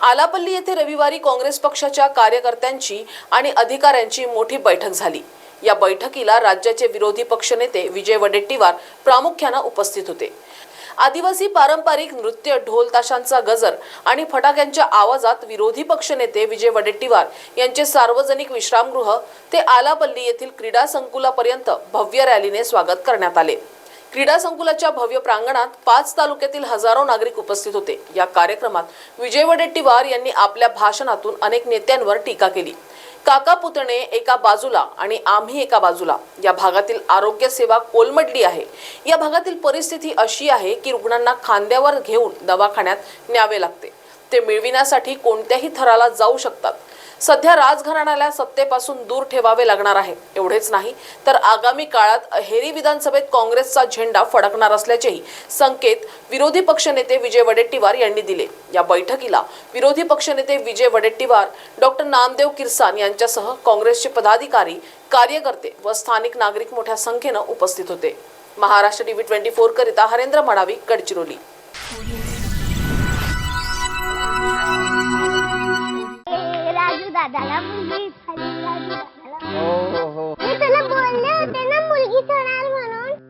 आलापल्ली येथे रविवारी काँग्रेस पक्षाच्या कार्यकर्त्यांची आणि अधिकाऱ्यांची मोठी बैठक झाली. या बैठकीला राज्याचे विरोधी पक्षनेते विजय वडेट्टीवार प्रामुख्यानं उपस्थित होते. आदिवासी पारंपरिक नृत्य ढोल ताशांचा गजर आणि फटाक्यांच्या आवाजात विरोधी पक्षनेते विजय वडेट्टीवार यांचे सार्वजनिक विश्रामगृह ते आलापल्ली येथील क्रीडा संकुलापर्यंत भव्य रॅलीने स्वागत करण्यात आले. क्रीडा संकुलाच्या भव्य प्रांगणात पाच तालुक्यातील हजारो नागरिक उपस्थित होते. या कार्यक्रमात विजय वडेट्टीवार यांनी आपल्या भाषणातून अनेक नेत्यांवर टीका केली. काका पुतणे एका बाजूला आणि आम्ही एका बाजूला. या भागातील आरोग्य सेवा कोलमडली आहे. या भागातील परिस्थिती अशी आहे की रुग्णांना खांद्यावर घेऊन दवाखान्यात न्यावे लागते. ते मिळविण्यासाठी कोणत्याही थराला जाऊ शकतात. सध्या राजघराण्याला सत्तेपासून दूर ठेवावे लागणार आहे. एवढेच नाही तर आगामी काळात अहेरी विधानसभेत काँग्रेसचा झेंडा फडकणार असल्याचेही संकेत विरोधी पक्षनेते विजय वडेट्टीवार यांनी दिले. या बैठकीला विरोधी पक्षनेते विजय वडेट्टीवार डॉक्टर नामदेव किरसान यांच्यासह काँग्रेसचे पदाधिकारी कार्यकर्ते व स्थानिक नागरिक मोठ्या संख्येनं उपस्थित होते. महाराष्ट्र टीव्ही ट्वेंटी फोर करिता हरेंद्र मडावी गडचिरोली.